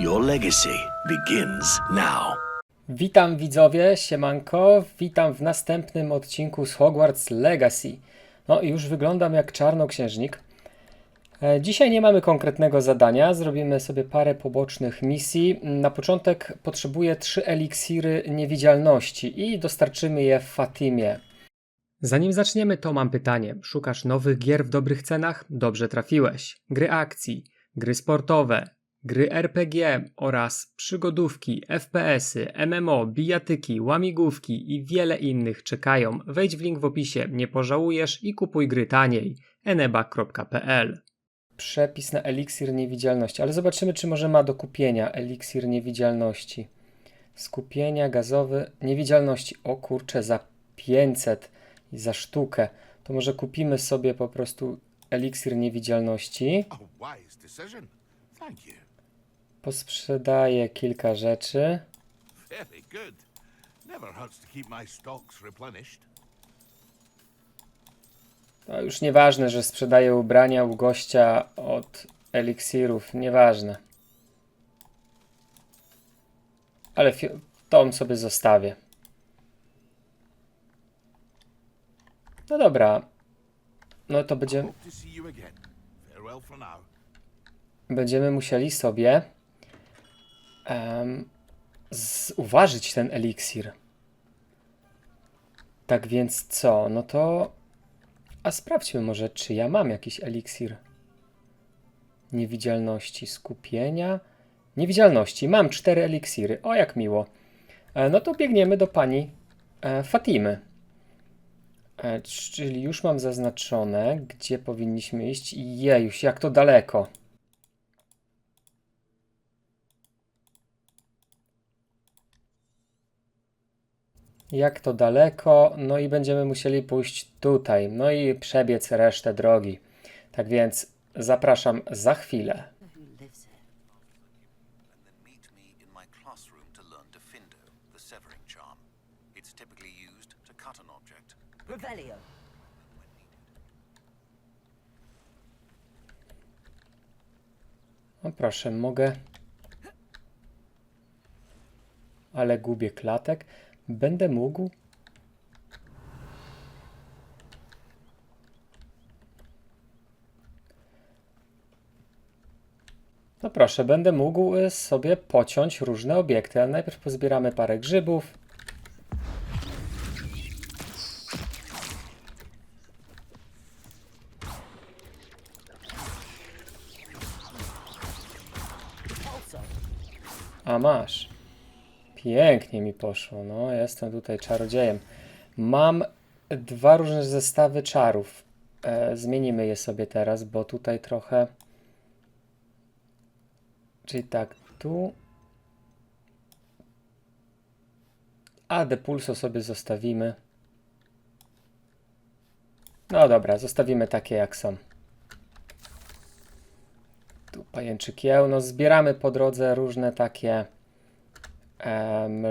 Your legacy begins now. Witam widzowie, siemanko, witam w następnym odcinku z Hogwarts Legacy. No i już wyglądam jak czarnoksiężnik. E, Dzisiaj nie mamy konkretnego zadania, zrobimy sobie parę pobocznych misji. Na początek potrzebuję trzy eliksiry niewidzialności i dostarczymy je Fatimie. Zanim zaczniemy, to mam pytanie. Szukasz nowych gier w dobrych cenach? Dobrze trafiłeś. Gry akcji, gry sportowe, gry RPG oraz przygodówki, FPS-y, MMO, bijatyki, łamigłówki i wiele innych czekają. Wejdź w link w opisie, nie pożałujesz i kupuj gry taniej. eneba.pl Przepis na eliksir niewidzialności, ale zobaczymy, czy może ma do kupienia eliksir niewidzialności. Skupienia gazowy niewidzialności. O kurczę, za 500 i za sztukę. To może kupimy sobie po prostu eliksir niewidzialności. A wise decision. Thank you. Posprzedaję kilka rzeczy. Very good. Never hurts to keep my stocks replenished. To już nieważne, że sprzedaję ubrania u gościa od eliksirów. Nieważne. Ale fi- tą sobie zostawię. No dobra. No to będzie, Hope to see you again. Farewell for now. będziemy musieli sobie em, uważyć ten eliksir. Tak więc co? No to. A sprawdźmy może, czy ja mam jakiś eliksir. Niewidzialności, skupienia. Niewidzialności. Mam cztery eliksiry. O, jak miło. E, no to biegniemy do pani e, Fatimy. E, czyli już mam zaznaczone, gdzie powinniśmy iść. Jejuś, jak to daleko. Jak to daleko? No i będziemy musieli pójść tutaj. No i przebiec resztę drogi. Tak więc zapraszam za chwilę. Revelio. No proszę, mogę. Ale gubię klatek. Będę mógł. No proszę, będę mógł y, sobie pociąć różne obiekty, ale najpierw pozbieramy parę grzybów. A masz. Pięknie mi poszło. No, jestem tutaj czarodziejem. Mam dwa różne zestawy czarów. E, zmienimy je sobie teraz, bo tutaj trochę. Czyli tak, tu. A depulso sobie zostawimy. No dobra, zostawimy takie jak są. Tu pajęczykieł. No zbieramy po drodze różne takie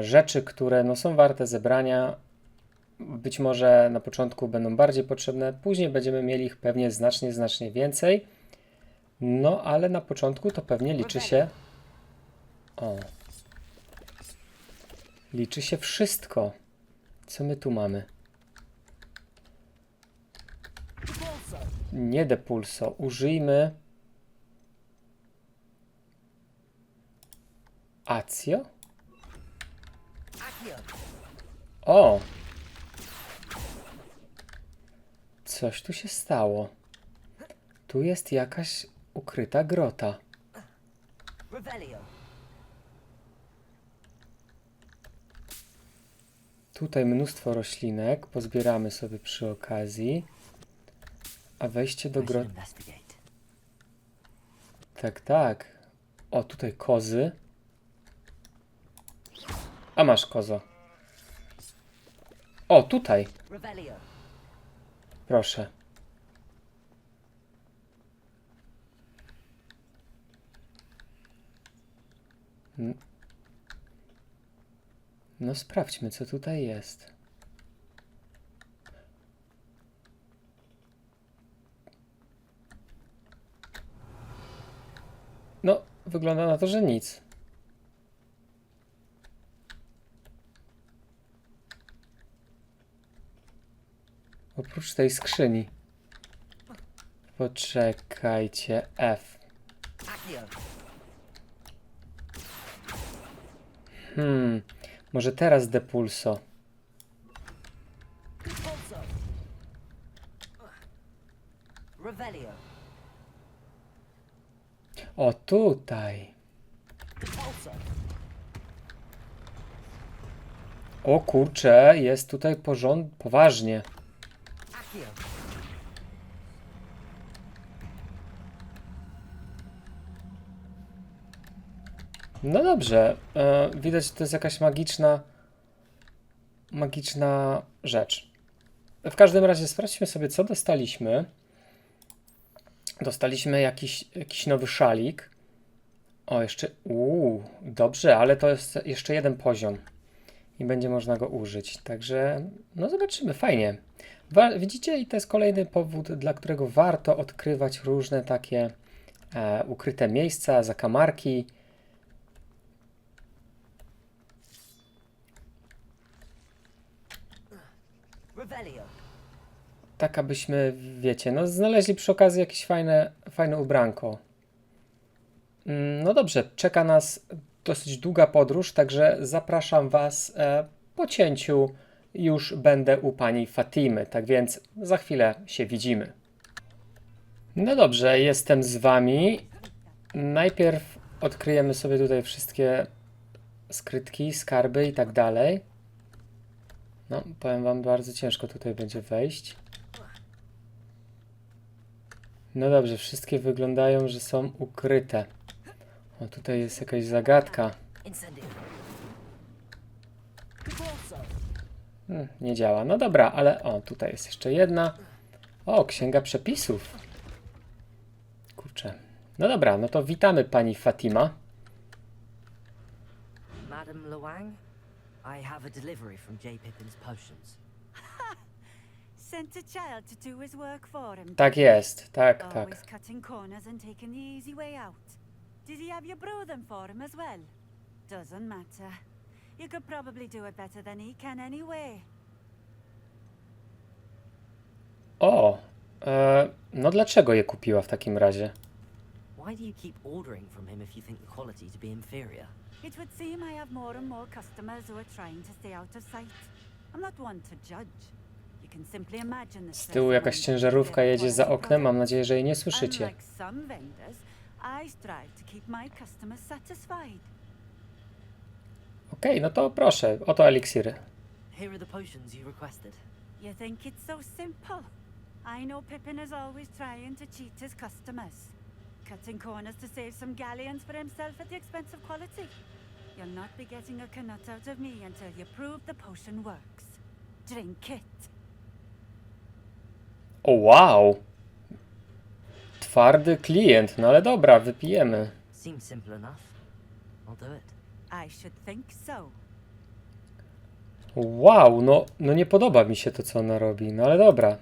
rzeczy, które no, są warte zebrania. Być może na początku będą bardziej potrzebne, później będziemy mieli ich pewnie znacznie, znacznie więcej. No, ale na początku to pewnie liczy się. O. Liczy się wszystko. Co my tu mamy? Nie depulso. Użyjmy. Accio? O! Coś tu się stało. Tu jest jakaś ukryta grota. Tutaj mnóstwo roślinek. Pozbieramy sobie przy okazji. A wejście do groty. Tak, tak. O, tutaj kozy. A masz kozo. O, tutaj. Proszę. No sprawdźmy, co tutaj jest. No, wygląda na to, że nic. Oprócz tej skrzyni. Poczekajcie. F. Hmm. Może teraz depulso. O, tutaj. O kurczę, jest tutaj porząd... poważnie. Accio. No dobrze. E, widać, że to jest jakaś magiczna... magiczna rzecz. W każdym razie sprawdźmy sobie, co dostaliśmy. Dostaliśmy jakiś, jakiś nowy szalik. O, jeszcze... Uuu, dobrze, ale to jest jeszcze jeden poziom. I będzie można go użyć. Także, no zobaczymy, fajnie. Wa- widzicie, i to jest kolejny powód, dla którego warto odkrywać różne takie e, ukryte miejsca, zakamarki. Tak, abyśmy, wiecie, no znaleźli przy okazji jakieś fajne, fajne ubranko. Mm, No dobrze, czeka nas dosyć długa podróż, także zapraszam Was e, po cięciu. Już będę u pani Fatimy, tak więc za chwilę się widzimy. No dobrze, jestem z Wami. Najpierw odkryjemy sobie tutaj wszystkie skrytki, skarby i tak dalej. No, powiem Wam, bardzo ciężko tutaj będzie wejść. No dobrze, wszystkie wyglądają, że są ukryte. O, tutaj jest jakaś zagadka. Hmm, nie działa. No dobra, ale o, tutaj jest jeszcze jedna. O, księga przepisów. Kurczę. No dobra, no to witamy pani Fatima. Madam Luang, I have a delivery from J. Pippin's Potions. Sent a child to do his work for him. Tak jest, tak, Always tak. cutting corners and taking the easy way out. Did he have you brew them for him as well? Doesn't matter. You could probably do it better than he can anyway. O, e, no dlaczego je kupiła w takim razie? Why do you keep ordering from him if you think the quality to be inferior? It would seem I have more and more customers who are trying to stay out of sight. I'm not one to judge. You can simply imagine the Z tyłu jakaś ciężarówka jedzie za oknem, mam nadzieję, że jej nie słyszycie. Unlike some vendors, I strive to keep my customers satisfied. Okej, no to proszę, oto eliksiry. Here are the potions you requested. You think it's so simple? I know Pippin is always trying to cheat his customers, cutting corners to save some galleons for himself at the expense of quality. You'll not be getting a canut out of me until you prove the potion works. Drink it. O wow! Twardy klient, no ale dobra, wypijemy. Seems simple enough. I'll do it. I should think so. Wow, no, no nie podoba mi się to, co ona robi, no ale dobra.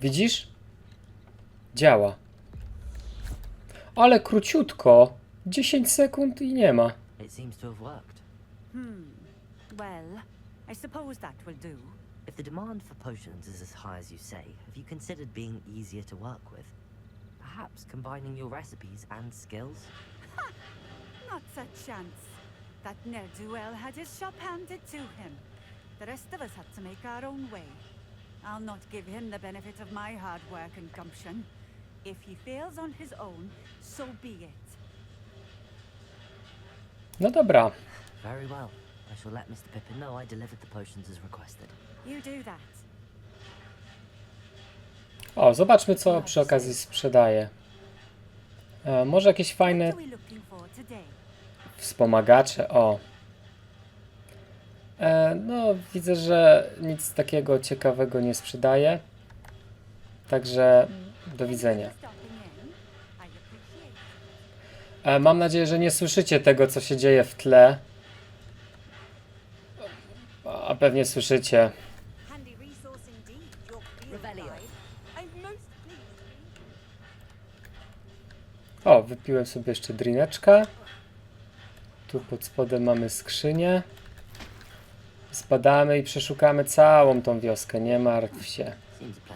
Widzisz? Działa. Ale króciutko. 10 sekund i nie ma. It seems to have worked. Hmm. Well, I suppose that will do. If the demand for potions is as high as you say, have you considered being easier to work with? Perhaps combining your recipes and skills? Not a chance. That ne'er-do-well had his shop handed to him. The rest of us had to make our own way. I'll not give him the benefit of my hard work and gumption. If he fails on his own, so be it. No dobra. Very well. I shall let Mr. Pippin know I delivered the potions as requested. You do that. O, zobaczmy, co przy okazji sprzedaje. E, może jakieś fajne wspomagacze. O. E, no, widzę, że nic takiego ciekawego nie sprzedaje. Także do widzenia. E, Mam nadzieję, że nie słyszycie tego, co się dzieje w tle. A pewnie słyszycie. O, wypiłem sobie jeszcze drineczka. Tu pod spodem mamy skrzynię. Zbadamy i przeszukamy całą tą wioskę, nie martw się. A.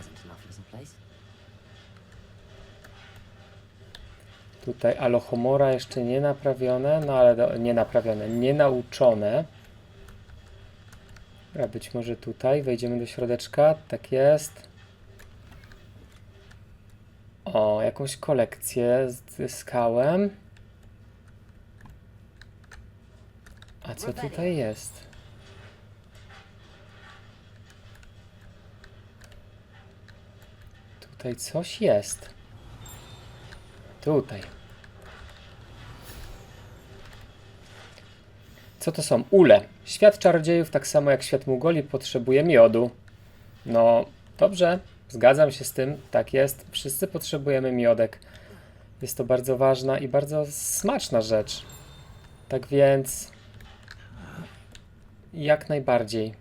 Tutaj Alohomora jeszcze nie naprawione, no ale do, nie naprawione, nie nauczone. Dobra, być może tutaj wejdziemy do środeczka, tak jest. O, jakąś kolekcję zyskałem. A co tutaj jest? Tutaj coś jest. Tutaj. Co to są? Ule. Świat czarodziejów, tak samo jak świat Mugoli, potrzebuje miodu. No, dobrze, zgadzam się z tym, tak jest. Wszyscy potrzebujemy miodek. Jest to bardzo ważna i bardzo smaczna rzecz. Tak więc, jak najbardziej.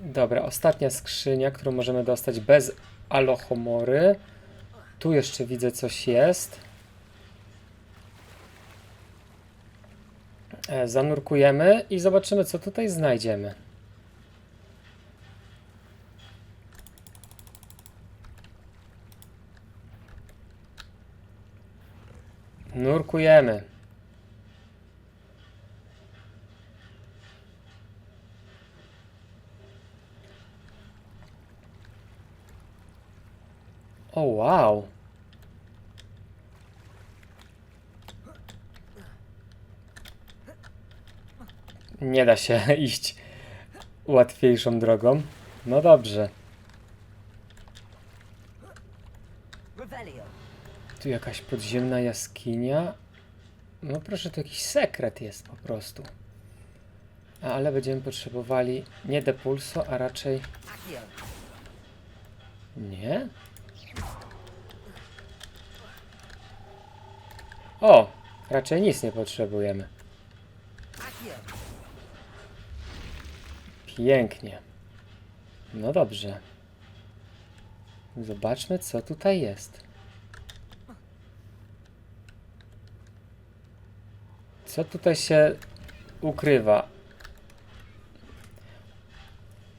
Dobra, ostatnia skrzynia, którą możemy dostać bez alohomory. Tu jeszcze widzę coś jest. E, Zanurkujemy i zobaczymy, co tutaj znajdziemy. Nurkujemy. O, wow. Nie da się iść łatwiejszą drogą. No dobrze. Revelio. Tu jakaś podziemna jaskinia. No proszę, to jakiś sekret jest po prostu. Ale będziemy potrzebowali nie depulso, a raczej nie. O, raczej nic nie potrzebujemy. Pięknie. No dobrze. Zobaczmy, co tutaj jest. Co tutaj się ukrywa?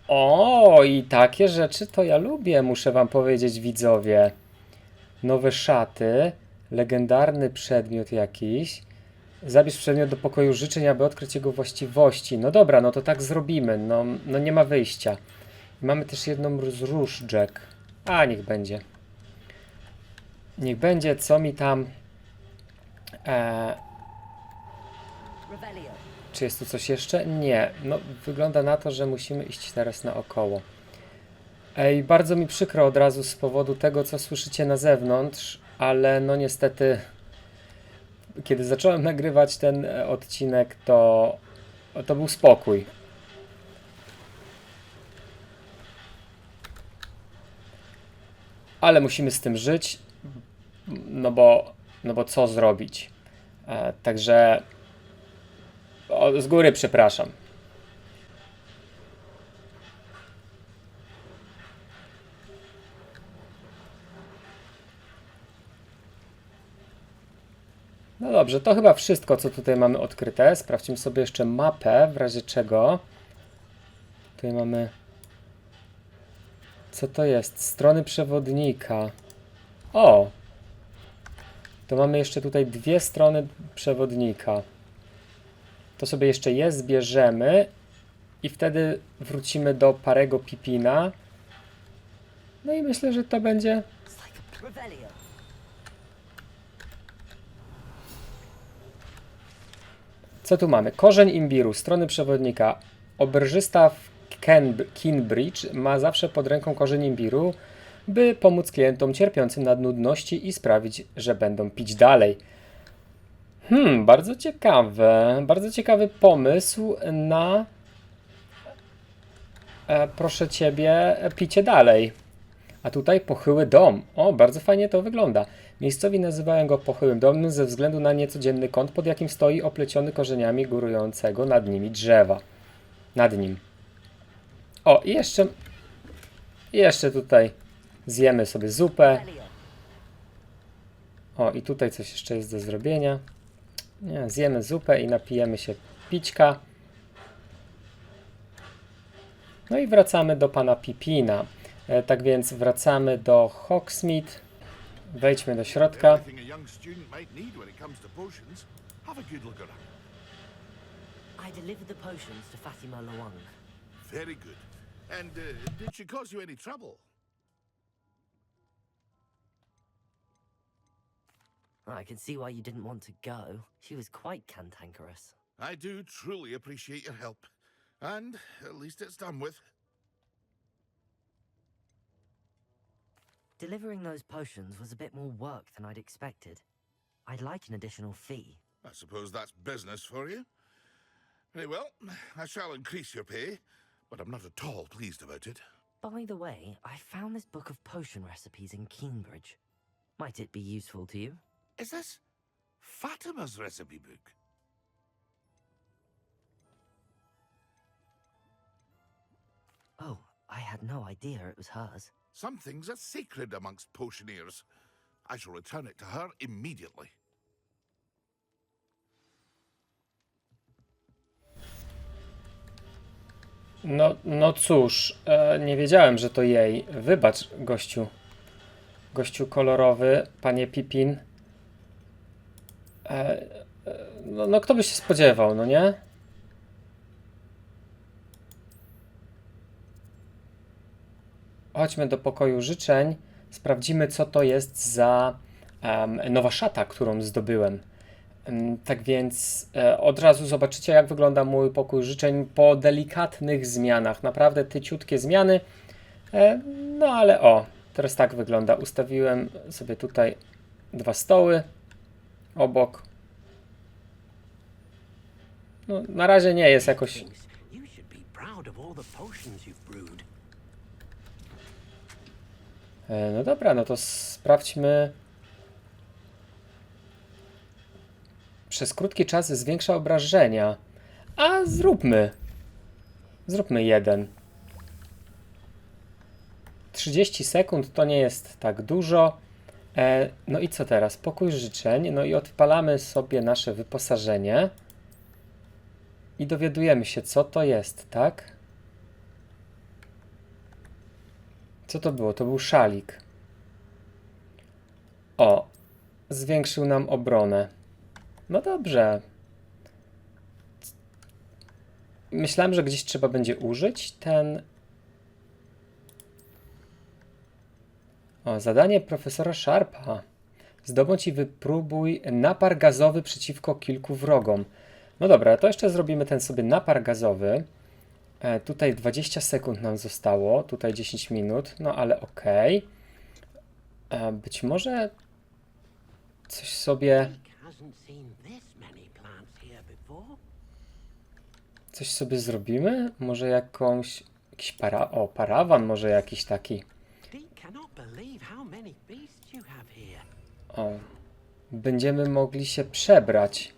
O, i takie rzeczy to ja lubię, muszę wam powiedzieć, widzowie. Nowe szaty, legendarny przedmiot jakiś. Zabierz przedmiot do pokoju życzeń, aby odkryć jego właściwości. No dobra, no to tak zrobimy. No, no nie ma wyjścia. Mamy też jedną z róż, Jack. A, niech będzie. Niech będzie, co mi tam... E. czy jest tu coś jeszcze? Nie. No, wygląda na to, że musimy iść teraz naokoło. Ej, bardzo mi przykro od razu z powodu tego, co słyszycie na zewnątrz, ale no niestety, kiedy zacząłem nagrywać ten e, odcinek, to, to był spokój. Ale musimy z tym żyć, no bo, no bo co zrobić? E, także o, z góry przepraszam. No dobrze, to chyba wszystko, co tutaj mamy odkryte. Sprawdźmy sobie jeszcze mapę, w razie czego. Tutaj mamy... Co to jest? Strony przewodnika. O! To mamy jeszcze tutaj dwie strony przewodnika. To sobie jeszcze je zbierzemy i wtedy wrócimy do Parego Pipina. No i myślę, że to będzie. Co tu mamy? Korzeń imbiru, strony przewodnika. Oberżysta w Kinbridge ma zawsze pod ręką korzeń imbiru, by pomóc klientom cierpiącym na nudności i sprawić, że będą pić dalej. Hmm, bardzo ciekawe. Bardzo ciekawy pomysł na, e, proszę ciebie, picie dalej. A tutaj pochyły dom. O, bardzo fajnie to wygląda. Miejscowi nazywają go pochyłym domem ze względu na niecodzienny kąt, pod jakim stoi opleciony korzeniami górującego nad nimi drzewa. Nad nim. O, i jeszcze. Jeszcze tutaj zjemy sobie zupę. O, i tutaj coś jeszcze jest do zrobienia. Nie, zjemy zupę i napijemy się pićka. No i wracamy do pana Pipina. E, tak więc wracamy do Hogsmeade. Wejdźmy do środka. I delivered the potions to Fatima Luang. Very good. And uh, did she cause you any trouble? I can see why you didn't want to go. She was quite cantankerous. I do truly appreciate your help. And at least it's done with. Delivering those potions was a bit more work than I'd expected. I'd like an additional fee. I suppose that's business for you. Very well, I shall increase your pay, but I'm not at all pleased about it. By the way, I found this book of potion recipes in Keenbridge. Might it be useful to you? Is this Fatima's recipe book? Oh, I had no idea it was hers. Some things are sacred amongst potioneers. I shall return it to her immediately. No, no cóż, e, nie wiedziałem, że to jej. Wybacz, gościu. Gościu kolorowy, panie Pipin. E, e, no, no, kto by się spodziewał, no nie? Chodźmy do pokoju życzeń. Sprawdzimy, co to jest za em, nowa szata, którą zdobyłem. Em, Tak więc e, od razu zobaczycie, jak wygląda mój pokój życzeń po delikatnych zmianach. Naprawdę tyciutkie zmiany. E, No ale o, teraz tak wygląda. Ustawiłem sobie tutaj dwa stoły obok. No, na razie nie jest jakoś. E, No dobra, no to sprawdźmy. Przez krótki czas zwiększa obrażenia. A zróbmy. Zróbmy jeden. 30 sekund to nie jest tak dużo. E, no i co teraz? Pokój życzeń. No i odpalamy sobie nasze wyposażenie. I dowiadujemy się, co to jest, tak? Co to było? To był szalik. O, zwiększył nam obronę. No dobrze. Myślałem, że gdzieś trzeba będzie użyć ten. O, zadanie profesora Sharpa. Zdobądź i wypróbuj napar gazowy przeciwko kilku wrogom. No dobra, to jeszcze zrobimy ten sobie napar gazowy. E, tutaj 20 sekund nam zostało, tutaj 10 minut, no ale okej. E, Być może coś sobie, coś sobie zrobimy? Może jakąś, jakiś para, o, parawan może jakiś taki. O, będziemy mogli się przebrać.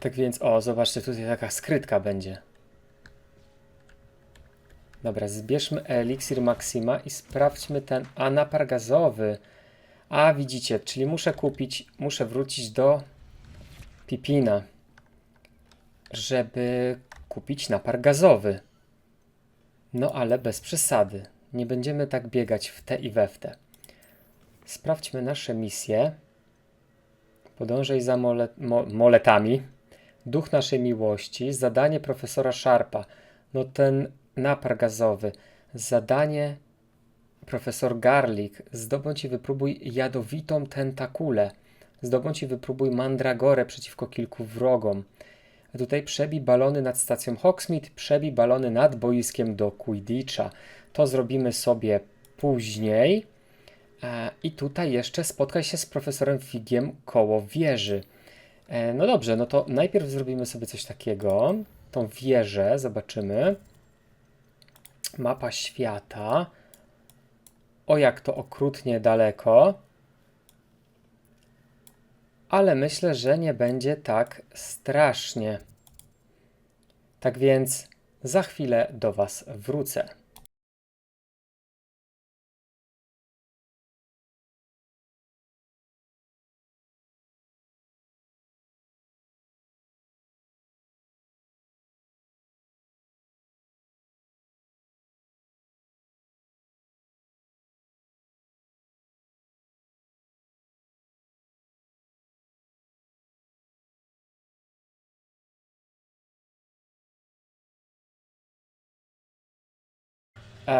Tak więc, o, zobaczcie, tutaj taka skrytka będzie. Dobra, zbierzmy eliksir Maxima i sprawdźmy ten anapar gazowy. A, widzicie, czyli muszę kupić, muszę wrócić do Pipina, żeby kupić napar gazowy. No ale bez przesady. Nie będziemy tak biegać w te i we w te. Sprawdźmy nasze misje. Podążaj za mole, mo, moletami. Duch naszej miłości. Zadanie profesora Sharpa. No ten napar gazowy. Zadanie profesor Garlic. Zdobądź i wypróbuj jadowitą tentakulę. Zdobądź i wypróbuj mandragorę przeciwko kilku wrogom. Tutaj przebij balony nad stacją Hogsmeade, przebij balony nad boiskiem do Quidditcha. To zrobimy sobie później. E, I tutaj jeszcze spotkaj się z profesorem Figiem koło wieży. E, no dobrze, no to najpierw zrobimy sobie coś takiego. Tą wieżę zobaczymy. Mapa świata. O jak to okrutnie daleko. Ale myślę, że nie będzie tak strasznie. Tak więc za chwilę do Was wrócę.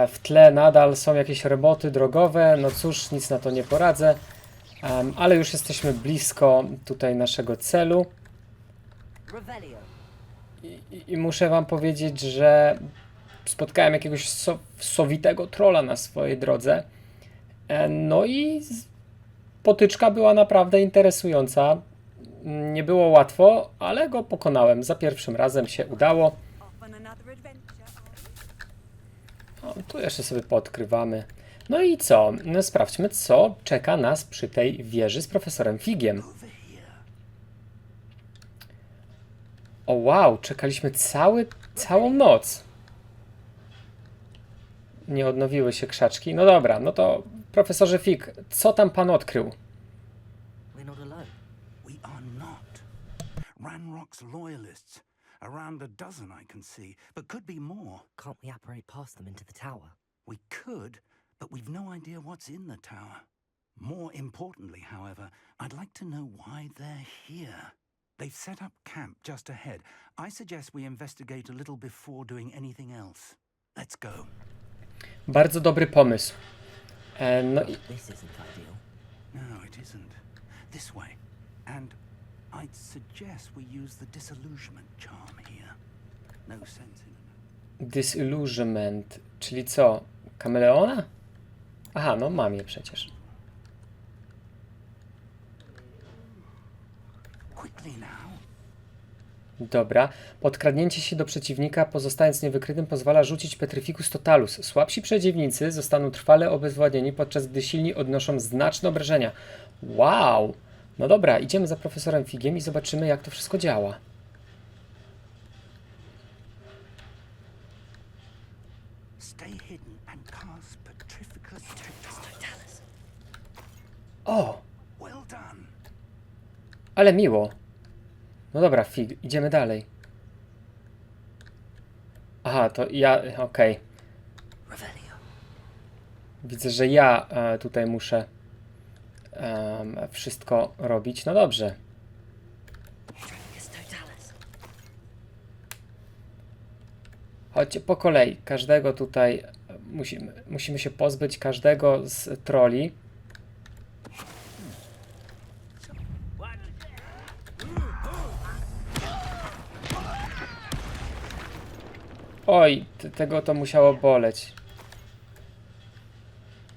W tle nadal są jakieś roboty drogowe. No cóż, nic na to nie poradzę. Ale już jesteśmy blisko tutaj naszego celu. I, i muszę wam powiedzieć, że spotkałem jakiegoś so, sowitego trola na swojej drodze. E, No i potyczka była naprawdę interesująca. Nie było łatwo, ale go pokonałem. Za pierwszym razem się udało. Tu jeszcze sobie podkrywamy. No i co? No sprawdźmy, co czeka nas przy tej wieży z profesorem Figiem. O wow, czekaliśmy cały, całą noc. Nie odnowiły się krzaczki. No dobra, no to profesorze Fig, co tam pan odkrył? Ranrock's loyalists. Around a dozen I can see, but could be more. Can't we operate past them into the tower? We could, but we've no idea what's in the tower. More importantly, however, I'd like to know why they're here. They've set up camp just ahead. I suggest we investigate a little before doing anything else. Let's go. Bardzo dobry pomysł. E, no i This isn't ideal. No, it isn't. This way. And I'd suggest we use the disillusionment charm here. No sense in disillusionment, czyli co? Kameleona? Aha, no mam je przecież. Dobra. Podkradnięcie się do przeciwnika, pozostając niewykrytym, pozwala rzucić Petrificus Totalus. Słabsi przeciwnicy zostaną trwale obezwładnieni, podczas gdy silni odnoszą znaczne obrażenia. Wow! No dobra, idziemy za profesorem Figiem i zobaczymy, jak to wszystko działa. O! Ale miło. No dobra, Fig, idziemy dalej. Aha, to ja. Okej. Revelio. Widzę, że ja e, tutaj muszę em, wszystko robić. No dobrze. Chodźcie po kolei. Każdego tutaj musimy, musimy się pozbyć każdego z troli. Oj, tego to musiało boleć.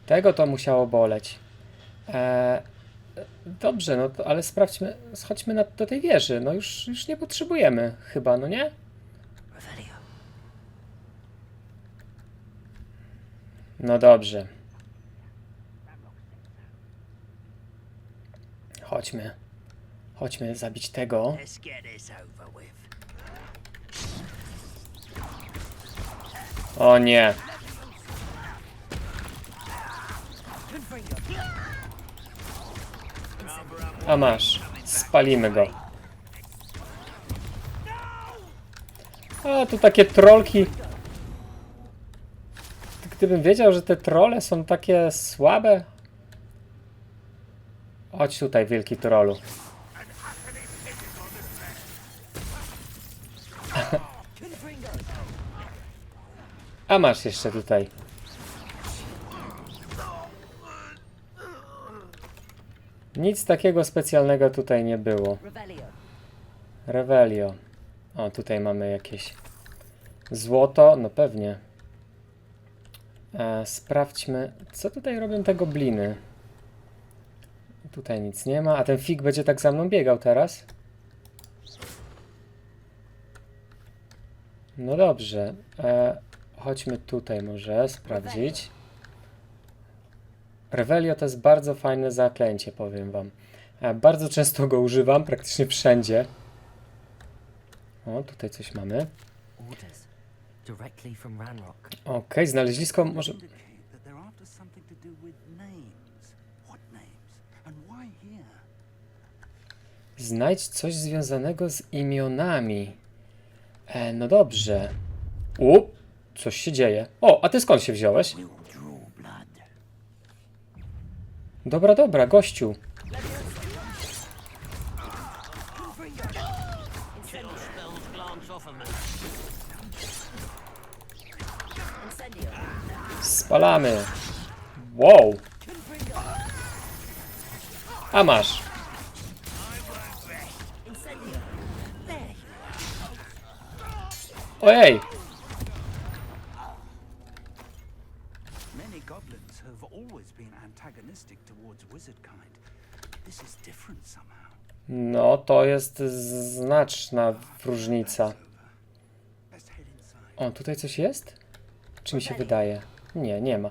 Tego to musiało boleć. E, dobrze, no to, ale sprawdźmy, schodźmy na, do tej wieży. No już, już nie potrzebujemy chyba, no nie? No dobrze. Chodźmy. Chodźmy zabić tego. O nie. A masz. Spalimy go. A, tu takie trolki. Gdybym wiedział, że te trole są takie słabe. Chodź tutaj, wielki trolu. A masz jeszcze tutaj. Nic takiego specjalnego tutaj nie było. Revelio. O, tutaj mamy jakieś złoto. No pewnie. E, sprawdźmy, co tutaj robią te gobliny. Tutaj nic nie ma. A ten fig będzie tak za mną biegał teraz? No dobrze. E, chodźmy tutaj może sprawdzić. Revelio to jest bardzo fajne zaklęcie, powiem wam. E, bardzo często go używam, praktycznie wszędzie. O, tutaj coś mamy. Okej, znaleźlisko może... Znajdź coś związanego z imionami. E, no dobrze. U, coś się dzieje. O, a ty skąd się wziąłeś? Dobra, dobra, gościu. Spalamy. Wow. A masz. Ojej. Many goblins have always been antagonistic towards wizard kind. This is different somehow. No, to jest znaczna różnica. O, tutaj coś jest? Czy mi się wydaje? Nie, nie ma.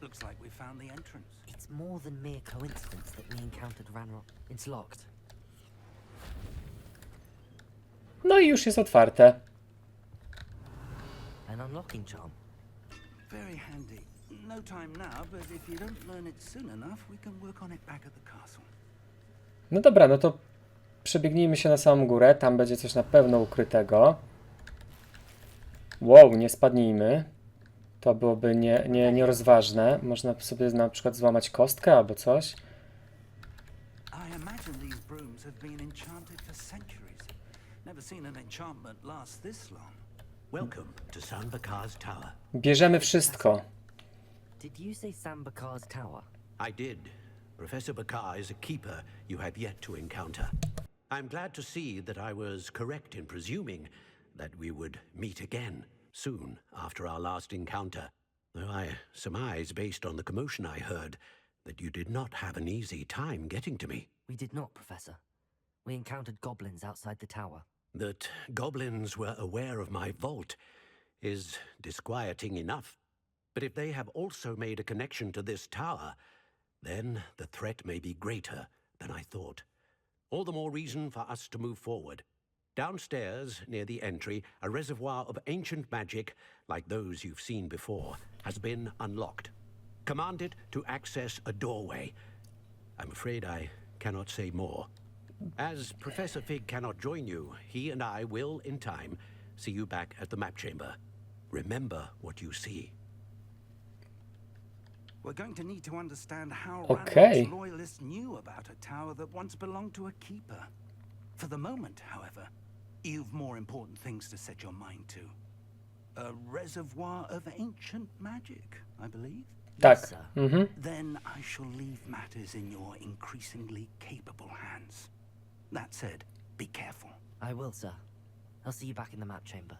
Looks like we found the entrance. It's more than mere coincidence that we encountered Ranrock. It's locked. No i już jest otwarte. An unlocking charm. Very handy. No time now, but if you don't learn it soon enough, we can work on it back at the castle. No dobra, no to przebiegnijmy się na samą górę. Tam będzie coś na pewno ukrytego. Wow, nie spadnijmy. To byłoby nie, nie, nierozważne. Można sobie na przykład złamać kostkę albo coś. I imagine these brooms have been enchanted for centuries. Never seen an enchantment last this long. Welcome to San Bakar's Tower. Bierzemy wszystko. Did you say Sambakar's tower? I did. Professor Bakar is a keeper you have yet to encounter. I'm glad to see that I was correct in presuming that we would meet again soon after our last encounter. Though I surmise, based on the commotion I heard, that you did not have an easy time getting to me. We did not, Professor. We encountered goblins outside the tower. That goblins were aware of my vault is disquieting enough. But if they have also made a connection to this tower, then the threat may be greater than I thought. All the more reason for us to move forward. Downstairs, near the entry, a reservoir of ancient magic, like those you've seen before, has been unlocked. Command it to access a doorway. I'm afraid I cannot say more. As Professor Fig cannot join you, he and I will, in time, see you back at the map chamber. Remember what you see. We're going to need to understand how Okay. Ranrock's loyalists knew about a tower that once belonged to a keeper. For the moment, however, you've more important things to set your mind to. A reservoir of ancient magic, I believe. Tak. Yes, sir. Mhm. Then I shall leave matters in your increasingly capable hands. That said, be careful. I will, sir. I'll see you back in the map chamber.